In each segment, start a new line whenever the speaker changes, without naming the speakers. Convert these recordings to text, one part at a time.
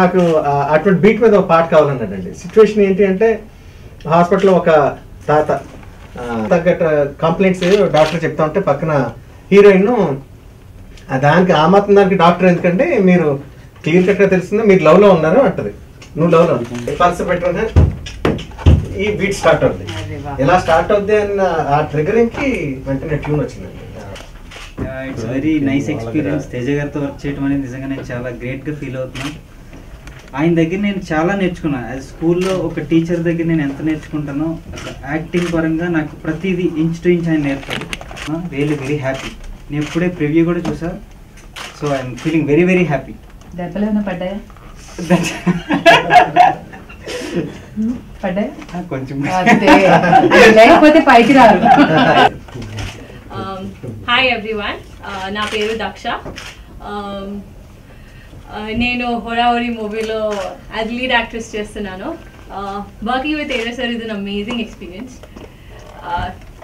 నాకు అటువంటి బీట్ మీద ఒక పాట కావాలన్నాడండి. సిచ్యువేషన్ ఏంటి అంటే హాస్పిటల్లో ఒక తాత తగ్గట్టు కంప్లైంట్స్ డాక్టర్ చెప్తా ఉంటే పక్కన హీరోయిన్ దానికి ఆ మాత్రం దానికి డాక్టర్ ఎందుకంటే మీరు క్లియర్ కట్గా తెలుస్తుంది మీరు లవ్లో ఉన్నారు అంటది. నువ్వు లవ్లో పర్స్ పెట్టుకున్నా ఈ బీట్ స్టార్ట్
వా.
ఎలా స్టార్ట్ అవుద్ది అన్న ఆ ట్రిగరింగ్కి వెంటనే ట్యూన్ వచ్చిందండి.
It's very nice experience Teja గారితో వర్క్ చేయడం అనేది నిజంగా నేను చాలా గ్రేట్గా ఫీల్ అవుతున్నాను ఆయన దగ్గర నేను చాలా నేర్చుకున్నాను యాజ్ స్కూల్లో ఒక టీచర్ దగ్గర నేను ఎంత నేర్చుకుంటానో యాక్టింగ్ పరంగా నాకు ప్రతిదీ ఇంచ్ టు ఇంచ్ ఆయన నేర్పారు రియల్లీ వెరీ హ్యాపీ నేను ఇప్పుడే ప్రివ్యూ కూడా చూసా. So I'm feeling very very happy
దెబ్బలు ఏమైనా పడ్డాయా? పడ్డాయా?
కొంచెం.
అంతే అది. లేకపోతే పైకి రారు
హాయ్ ఎవ్రీవన్ నా పేరు దక్ష. Um, నేను హోరావరి మూవీలో యాజ్ లీడ్ యాక్ట్రెస్ చేస్తున్నాను working with area sir is an amazing experience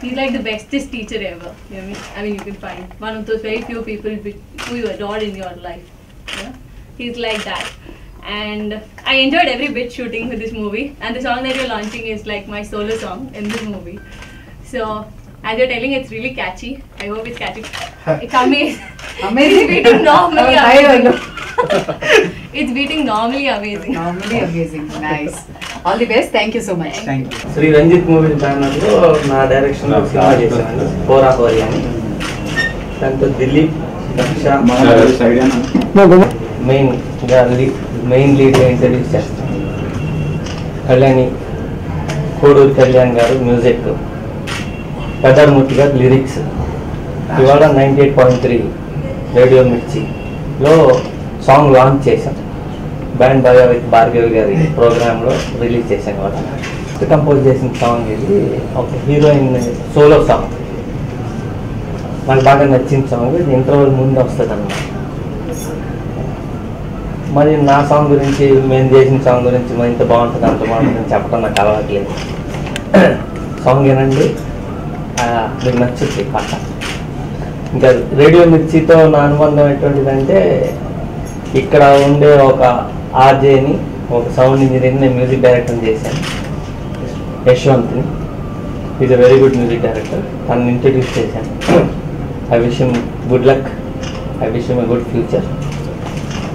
He's like the bestest teacher ever. You know, I mean, you can find one of those very few people be- who you adore in your life. Yeah? He's like that. And I enjoyed every bit shooting with this movie. And the song that you're launching is like my solo song in this movie. So, as you're telling, it's really catchy. I hope it's catchy. It's amazing.
Amazing.
it's beating normally Amazing. it's beating normally amazing.
Normally amazing nice all the best thank you so much
thank you
Shri Ranjith movie బ్యానర్లో నా డైరెక్షన్లో cinema చేశాను. హోరా హోరీ అని దాంతో దిలీప్ దక్ష మెయిన్గా lead main లీడ్గా introduce చేస్తాను కళ్యాణి కోడూరు కళ్యాణ్ గారు మ్యూజిక్. పెద్దమూర్తి గారు లిరిక్స్. ఇవాళ ninety eight point three Radio మిర్చిలో సాంగ్ లాంచ్ చేశాం. బ్యాండ్ బయో విత్ భార్గవి గారి ప్రోగ్రాంలో రిలీజ్ చేశాం కాబట్టి కంపోజ్ చేసిన సాంగ్ ఇది. ఒక హీరోయిన్ సోలో సాంగ్. నాకు బాగా నచ్చిన సాంగ్ ఇది. ఇంటర్వల్ ముందు వస్తుంది అన్నమాట మరి నా సాంగ్ గురించి మేము చేసిన సాంగ్ గురించి మరి ఇంత బాగుంటుంది అంత బాగుంటుంది చెప్పడం నాకు అలవాట్లేదు. సాంగ్ ఏనండి? మీకు నచ్చుద్ది పాట. ఇంకా రేడియో మిర్చితో నా అనుబంధం ఎటువంటిదంటే ఇక్కడ ఉండే ఒక ఆర్జేని ఒక సౌండ్ ఇంజనీర్ని నేను మ్యూజిక్ డైరెక్టర్ చేశాను. యశ్వంత్ని. Is a very good music director తనని ఇంట్రడ్యూస్ చేశాను. I wish good luck I wish a good future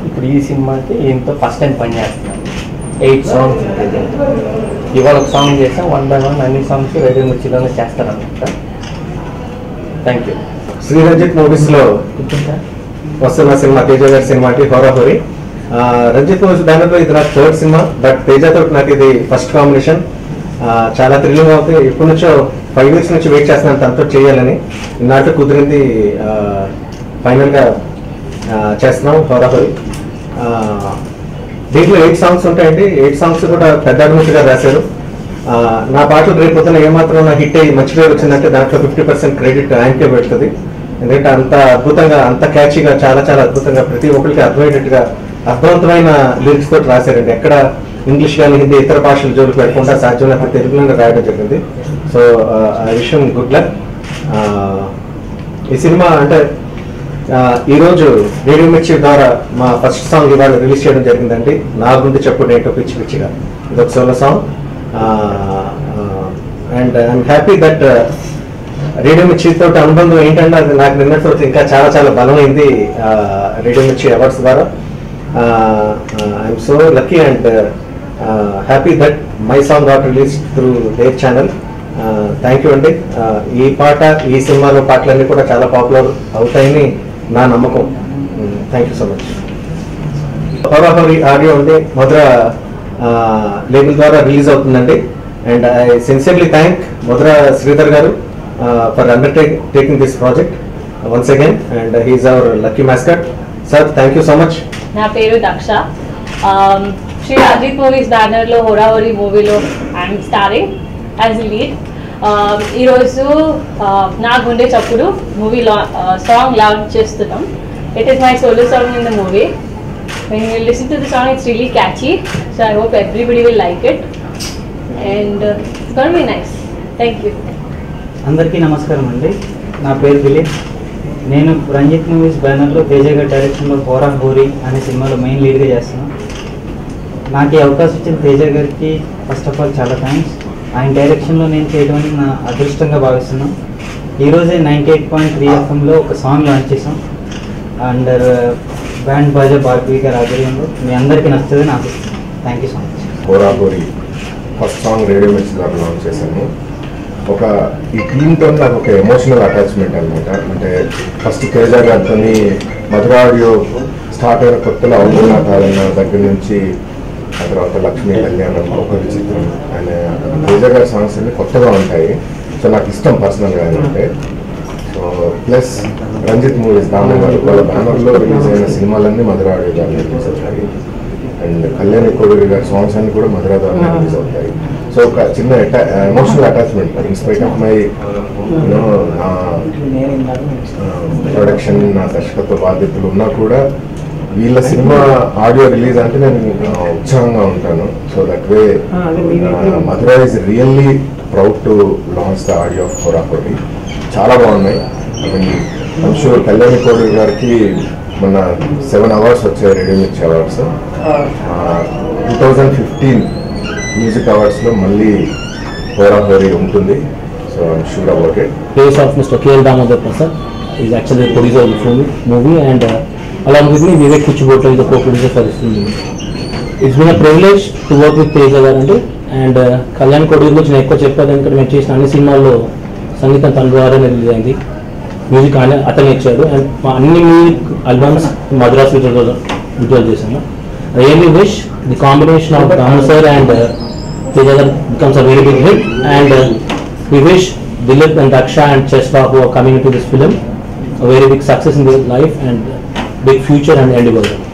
ఇప్పుడు ఈ సినిమాకి ఈయనతో ఫస్ట్ టైం పనిచేస్తున్నాను ఎయిట్ సాంగ్స్. ఇవాళ ఒక సాంగ్ చేసాం వన్ బై వన్ అన్ని సాంగ్స్ రేడియో మిర్చిలోనే చేస్తారనమాట థ్యాంక్ యూ
శ్రీ రంజిత్ మూవీస్లో వస్తున్న సినిమా తేజ గారి సినిమాకి హోరాహోరి రంజిత్ మూవీస్ బ్యానర్ ఇది నా థర్డ్ సినిమా బట్ తేజతో నాకు ఇది ఫస్ట్ కాంబినేషన్. చాలా థ్రిల్లింగ్ అవుతుంది ఎప్పటి నుంచో ఫైవ్ ఇయర్స్ నుంచి వెయిట్ చేస్తున్నాను తనతో చేయాలని. నాతో కుదిరింది ఫైనల్గా చేస్తున్నాం హోరాహోరి దీంట్లో ఎయిట్ సాంగ్స్ ఉంటాయండి. ఎయిట్ సాంగ్స్ కూడా పెద్ద గారు రాశారు. నా పాటలు రేపు పొద్దున ఏమాత్రం నా హిట్ అయ్యి మంచి పేరు వచ్చిందంటే దాంట్లో ఫిఫ్టీ పర్సెంట్ క్రెడిట్ ఆయనకే పెడుతుంది. ఎందుకంటే అంత అద్భుతంగా అంత క్యాచీగా చాలా చాలా అద్భుతంగా ప్రతి ఒక్కరికి అర్థమయ్యేటట్టుగా అర్థవంతమైన లిరిక్స్ తోటి రాశారండి. ఎక్కడ ఇంగ్లీష్ కానీ హిందీ ఇతర భాషల జోలికి పెట్టకుండా సాధ్యమైనంత తెలుగులోనే రాయడం జరిగింది. సో ఆ విషయం గుడ్ లక్. ఈ సినిమా అంటే ఈరోజు రేడియో మిర్చి ద్వారా మా ఫస్ట్ సాంగ్ ఇవాళ రిలీజ్ చేయడం జరిగిందండి. నా గుండె చెప్పుడు ఏంటో పిచ్చి పిచ్చిగా. ఇది ఒక solo song and I'm happy that radio మిర్చితో అనుబంధం ఏంటంటే అది నాకు నిన్నటితో ఇంకా చాలా చాలా బలమైంది రేడియో మిర్చి అవార్డ్స్ ద్వారా. I'm so lucky and happy that my song got release through their channel thank you అండి. ఈ పాట ఈ సినిమాలో పాటలన్నీ కూడా చాలా పాపులర్ అవుతాయని నా నమ్మకం. Thank you so much Horahori audio ఉంది మధుర లేబుల్ ద్వారా రిలీజ్ అవుతుందండి. And I sincerely thank Madhura Sridhar గారు. For undertaking this project once again and he's our lucky mascot sir thank you so much
నా పేరు Daksha. Um, Shri Ajith movies బ్యానర్లో హోరావరి మూవీలో I'm starring as lead ఈరోజు నా గుండె చప్పుడు మూవీ సాంగ్ లాంచ్ uh, చేస్తున్నాం. It is my solo song in the movie when you listen to the song it's really catchy. So i hope everybody will like it. And uh, it's gonna be nice. Thank you.
అందరికీ నమస్కారం అండి. నా పేరు దిలీప్. నేను Ranjith movies బ్యానర్లో తేజగా డైరెక్షన్లో హోరా హోరీ అనే సినిమాలో మెయిన్ లీడ్గా చేస్తున్నాను. నాకు ఈ అవకాశం ఇచ్చిన తేజ గారికి ఫస్ట్ ఆఫ్ ఆల్ చాలా థ్యాంక్స్. ఆయన డైరెక్షన్లో నేను చేయడం నా అదృష్టంగా భావిస్తున్నాను. ఈరోజే నైంటీ ఎయిట్ పాయింట్ త్రీ ఎఫ్ఎంలో ఒక సాంగ్ లాంచ్ చేసాం అండర్ uh, బ్యాండ్ బాజా బార్పీ గారి ఆధ్వర్యంలో. మీ అందరికీ నచ్చుతుందని ఆశిస్తున్నాను. Thank you so much
Horahori first song Radio Mirchi ద్వారా లాంచ్ చేశాను. ఒక ఈ టీమ్తో నాకు ఒక ఎమోషనల్ అటాచ్మెంట్ అనమాట అంటే ఫస్ట్ తేజ గారితో మధుర ఆడియో స్టార్ట్ అయిన కొత్తలో అవుతున్నా కాదన్న దగ్గర నుంచి ఆ తర్వాత లక్ష్మీ కళ్యాణం ఒక విచిత్రం. అనే తేజ గారి సాంగ్స్ అన్ని కొత్తగా ఉంటాయి. సో నాకు ఇష్టం పర్సనల్గా అంటే so plus Ranjith movies banner గారు వాళ్ళ బ్యానర్లో రిలీజ్ అయిన సినిమాలన్నీ మధుర ఆడియో ద్వారా రిలీజ్ అవుతాయి. అండ్ కళ్యాణ్ కోడూరి గారి సాంగ్స్ అన్ని కూడా మధుర ద్వారా రిలీజ్ అవుతాయి. సో ఒక చిన్న emotional attachment in spite of my you know నా ప్రొడక్షన్ నా దర్శకత్వ బాధ్యతలు ఉన్నా కూడా వీళ్ళ సినిమా ఆడియో రిలీజ్ అంటే నేను ఉత్సాహంగా ఉంటాను. So that way Madhura is really proud to launch the audio of హోరాకోటి చాలా బాగున్నాయి. I mean I'm sure Kalyani Koduri గారికి మొన్న సెవెన్ అవార్డ్స్ వచ్చాయి radio Mirchi awards two thousand fifteen music అవార్డ్స్లో మళ్ళీ ఫోరా ఫోరీ ఉంటుంది. So I'm sure about it
place of mister KL Damodar Prasad is actually producer of film movie and అలాంటి విధంగా వివేక్ కూర్చుబోట ఇది ఒక producer for it's been a privilege to work with Teja గారు అండి అండ్ కళ్యాణ్ కొడుకు గురించి నేను ఎక్కువ చెప్పాదనుకో నేను చేసిన అన్ని సినిమాల్లో సంగీతం తన ద్వారా రిలీజ్ మ్యూజిక్ మ్యూజిక్ అతనే ఇచ్చాడు. అండ్ మా అన్ని music albums Madras visual visual చేశాను. really wish the combination of Dhamasar and uh, becomes a very big hit and uh, we wish Dilip and Daksha and Chesla who are coming into this film a very big success in their life and big future and endeavor.